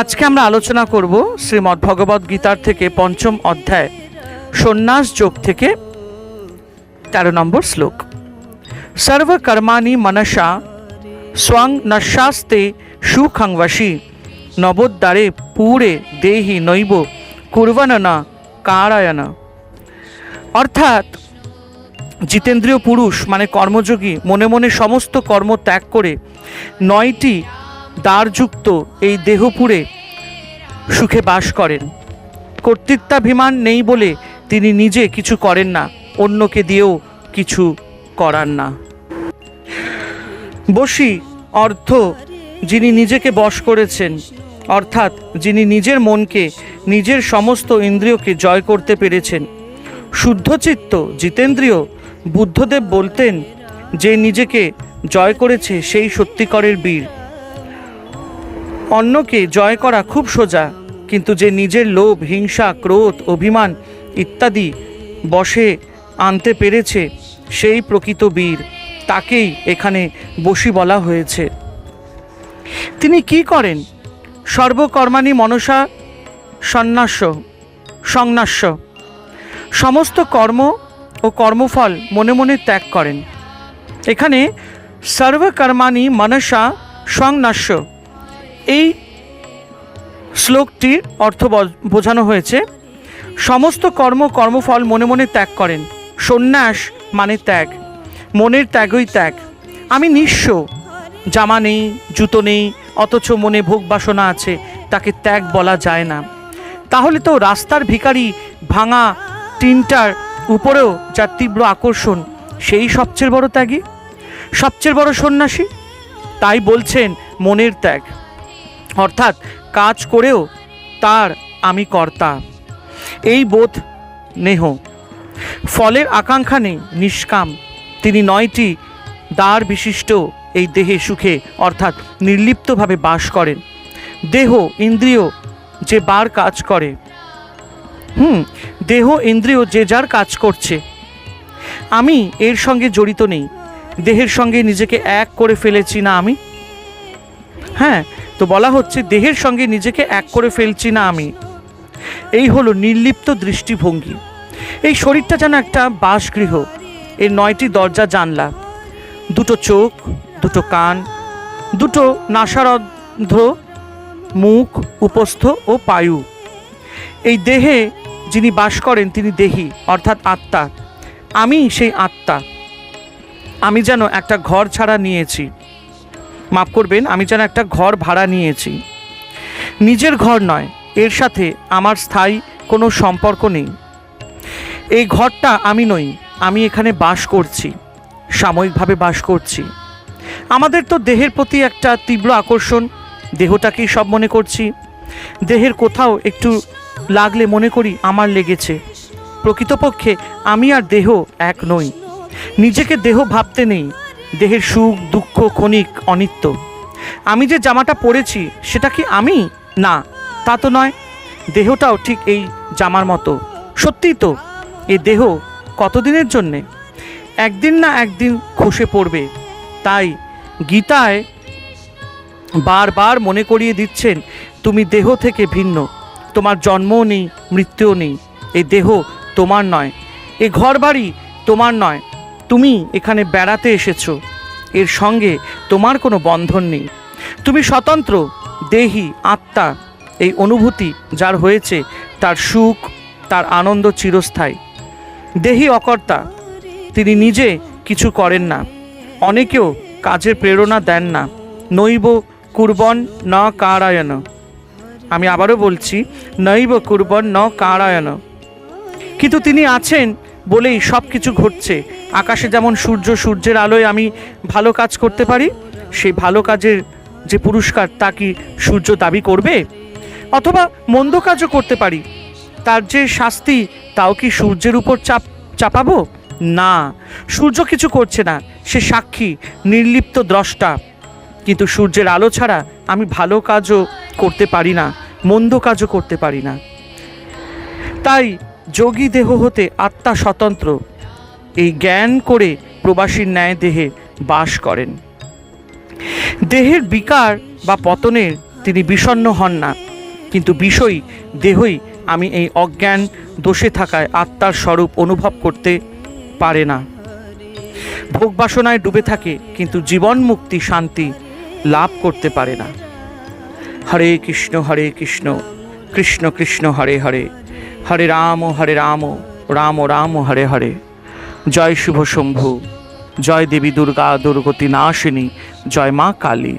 আজকে আমরা আলোচনা করব শ্রীমদ্ ভগবদ গীতার থেকে পঞ্চম অধ্যায়, সন্ন্যাস যোগ থেকে তেরো নম্বর শ্লোক। সর্বকর্মাণি মনসা স্বং নশাস্তে সুখংবশী নবোদ্দারে পুরে দেহি নৈব কুর্বননা কারায়না অর্থাৎ জিতেন্দ্রীয় পুরুষ মানে কর্মযোগী মনে মনে সমস্ত কর্ম ত্যাগ করে নয়টি দ্বারযুক্ত এই দেহপুরে সুখে বাস করেন। কর্তৃত্বাভিমান নেই বলে তিনি নিজে কিছু করেন না, অন্যকে দিয়েও কিছু করান না। বসি অর্থ যিনি নিজেকে বশ করেছেন, অর্থাৎ যিনি নিজের মনকে, নিজের সমস্ত ইন্দ্রিয়কে জয় করতে পেরেছেন। শুদ্ধচিত্ত জিতেন্দ্রীয় বুদ্ধদেব বলতেন, যে নিজেকে জয় করেছে সেই সত্যিকরের বীর। অন্যকে জয় করা খুব সোজা, কিন্তু যে নিজের লোভ, হিংসা, ক্রোধ, অভিমান ইত্যাদি বশে আনতে পেরেছে, সেই প্রকৃত বীর। তাকেই এখানে বসি বলা হয়েছে। তিনি কি করেন? সর্বকর্মাণী মনসা সন্ন্যাস সংন্যাস্য। সমস্ত কর্ম ও কর্মফল মনে মনে ত্যাগ করেন। এখানে সর্বকর্মাণী মনসা সংন্যাস্য। এই শ্লোকটির অর্থ বোঝানো হয়েছে, সমস্ত কর্ম কর্মফল মনে মনে ত্যাগ করেন। সন্ন্যাস মানে ত্যাগ, মনের ত্যাগই ত্যাগ। আমি নিঃস্ব, জামা নেই, জুতো নেই, অথচ মনে ভোগ বাসনা আছে, তাকে ত্যাগ বলা যায় না। তাহলে তো রাস্তার ভিখারি ভাঙা টিনটার উপরেও যার তীব্র আকর্ষণ, সেই সবচেয়ে বড় ত্যাগী? সবচেয়ে বড় সন্ন্যাসী? তাই বলছেন, মনের ত্যাগ। অর্থাৎ কাজ করেও তার আমি কর্তা। এই বোধ নেহ। ফলের আকাঙ্ক্ষা নেই, নিষ্কাম। তিনি নয়টি দ্বার বিশিষ্ট এই দেহে সুখে, অর্থাৎ নির্লিপ্তভাবে বাস করেন। দেহ, ইন্দ্রিয় যে বার কাজ করে। হুম, দেহ, ইন্দ্রিয় যে যার কাজ করছে। আমি এর সঙ্গে জড়িত নেই। দেহের সঙ্গে নিজেকে এক করে ফেলেছি না আমি? হ্যাঁ তো বলা হচ্ছে দেহের সঙ্গে নিজেকে এক করে ফেলছি না আমি। এই হলো নির্লিপ্ত দৃষ্টিভঙ্গি। এই শরীরটা যেন একটা বাসগৃহ। এর নয়টি দরজা জানলা। দুটো চোখ, দুটো কান, দুটো নাসারন্ধ্র মুখ, উপস্থ ও পায়ু। এই দেহে যিনি বাস করেন তিনি দেহি, অর্থাৎ আত্মা। আমি সেই আত্মা। আমি যেন একটা ঘর ছাড়া নিয়েছি। মাফ করবেন, আমি যেন একটা ঘর ভাড়া নিয়েছি। নিজের ঘর নয়, এর সাথে আমার স্থায়ী কোনো সম্পর্ক নেই। এই ঘরটা আমি নই, আমি এখানে বাস করছি, সাময়িকভাবে বাস করছি। আমাদের তো দেহের প্রতি একটা তীব্র আকর্ষণ, দেহটাকেই সব মনে করছি। দেহের কোথাও একটু লাগলে মনে করি আমার লেগেছে। প্রকৃতপক্ষে আমি আর দেহ এক নই। নিজেকে দেহ ভাবতে নেই দেহের সুখ, দুঃখ, ক্ষণিক, অনিত্য। আমি যে জামাটা পরেছি, সেটা কি আমি? না, তা তো নয়। দেহটাও ঠিক এই জামার মতো। সত্যিই তো, এ দেহ কতদিনের জন্যে? একদিন না একদিন খসে পড়বে। তাই গীতায় বারবার মনে করিয়ে দিচ্ছেন, তুমি দেহ থেকে ভিন্ন। তোমার জন্মও নেই, মৃত্যুও নেই। এই দেহ তোমার নয়। এ ঘর বাড়ি তোমার নয়। তুমি এখানে বেড়াতে এসেছ। এর সঙ্গে তোমার কোনো বন্ধন নেই। তুমি স্বতন্ত্র, দেহি, আত্মা। এই অনুভূতি যার হয়েছে, তার সুখ, তার আনন্দ চিরস্থায়ী। দেহি অকর্তা, তিনি নিজে কিছু করেন না। অনেকেও কাজের প্রেরণা দেন না। নৈব কুর্বন ন কারায়ণ। আমি আবারও বলছি, নৈব কুর্বন ন কারায়ণ। কিন্তু তিনি আছেন বলেই সব কিছু ঘটছে। আকাশে যেমন সূর্য, সূর্যের আলোয় আমি ভালো কাজ করতে পারি, সেই ভালো কাজের যে পুরস্কার তা কি সূর্য দাবি করবে? অথবা মন্দ কাজও করতে পারি, তার যে শাস্তি তাও কি সূর্যের উপর চাপ, চাপাবো? না, সূর্য কিছু করছে না, সে সাক্ষী, নির্লিপ্ত দ্রষ্টা। কিন্তু সূর্যের আলো ছাড়া আমি ভালো কাজও করতে পারি না, মন্দ কাজও করতে পারি না। তাই যোগী দেহ হতে আত্মা স্বতন্ত্র এই জ্ঞান করে প্রবাসীর ন্যায় দেহে বাস করেন। দেহের বিকার বা পতনের তিনি বিষণ্ণ হন না, কিন্তু বিষয় দেহই আমি এই অজ্ঞান দোষে থাকায় আত্মার স্বরূপ অনুভব করতে পারে না। ভোগ বাসনায় ডুবে থাকে, কিন্তু জীবন মুক্তি শান্তি লাভ করতে পারে না। হরে কৃষ্ণ হরে কৃষ্ণ কৃষ্ণ কৃষ্ণ, হরে হরে হরে রাম হরে রাম রাম রাম হরে হরে। জয় শুভ শম্ভু। জয় দেবী দুর্গা দুর্গতি নাশিনী। জয় মা কালী।